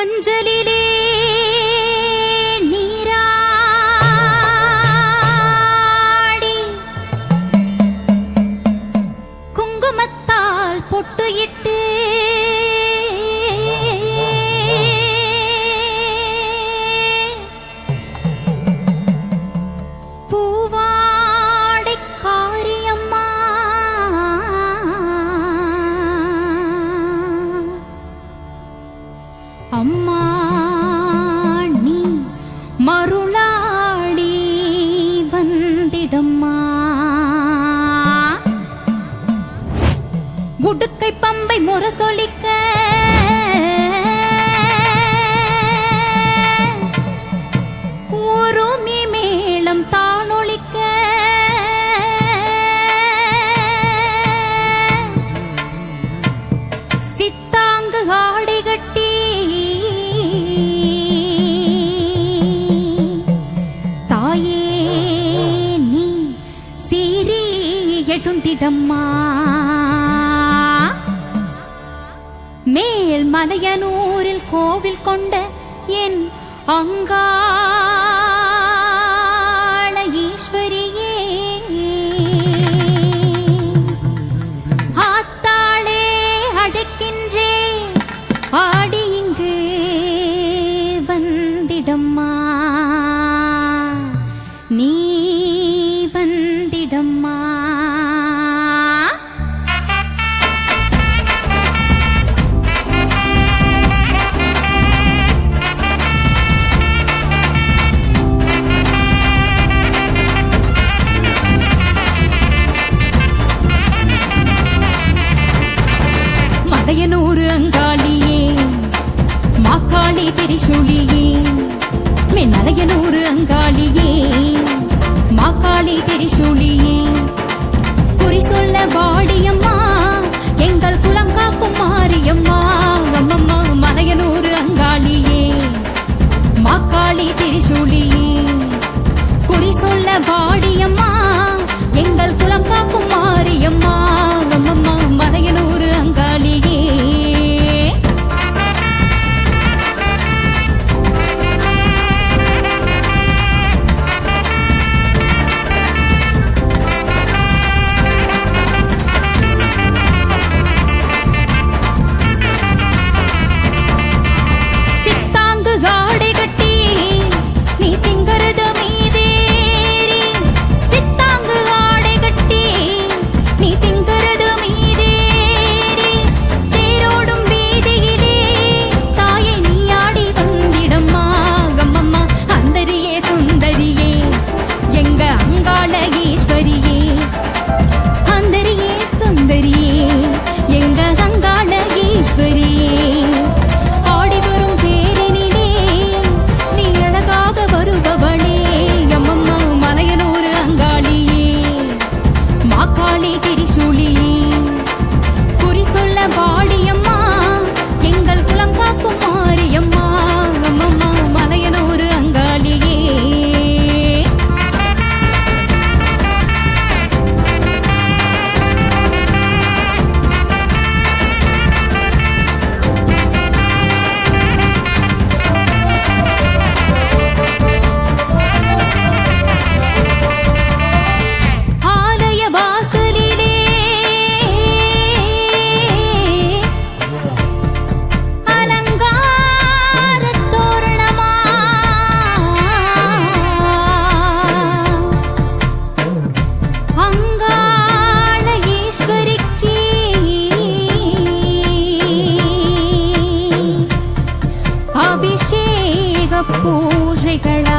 மஞ்சளிலே நீராடி குங்குமத்தால் பொட்டு இட்டு முரசொலிக்க ஊருமி மேளம் தானொழிக்க சித்தாங்கு ஆடை கட்டி. தாயே நீ மதையனூரில் கோவில் கொண்ட என் அங்கா அடையனூறு அங்காளியே மாக்காளி திரிசூலியே. குறி சொல்ல வாடியம்மா பூஜைகளா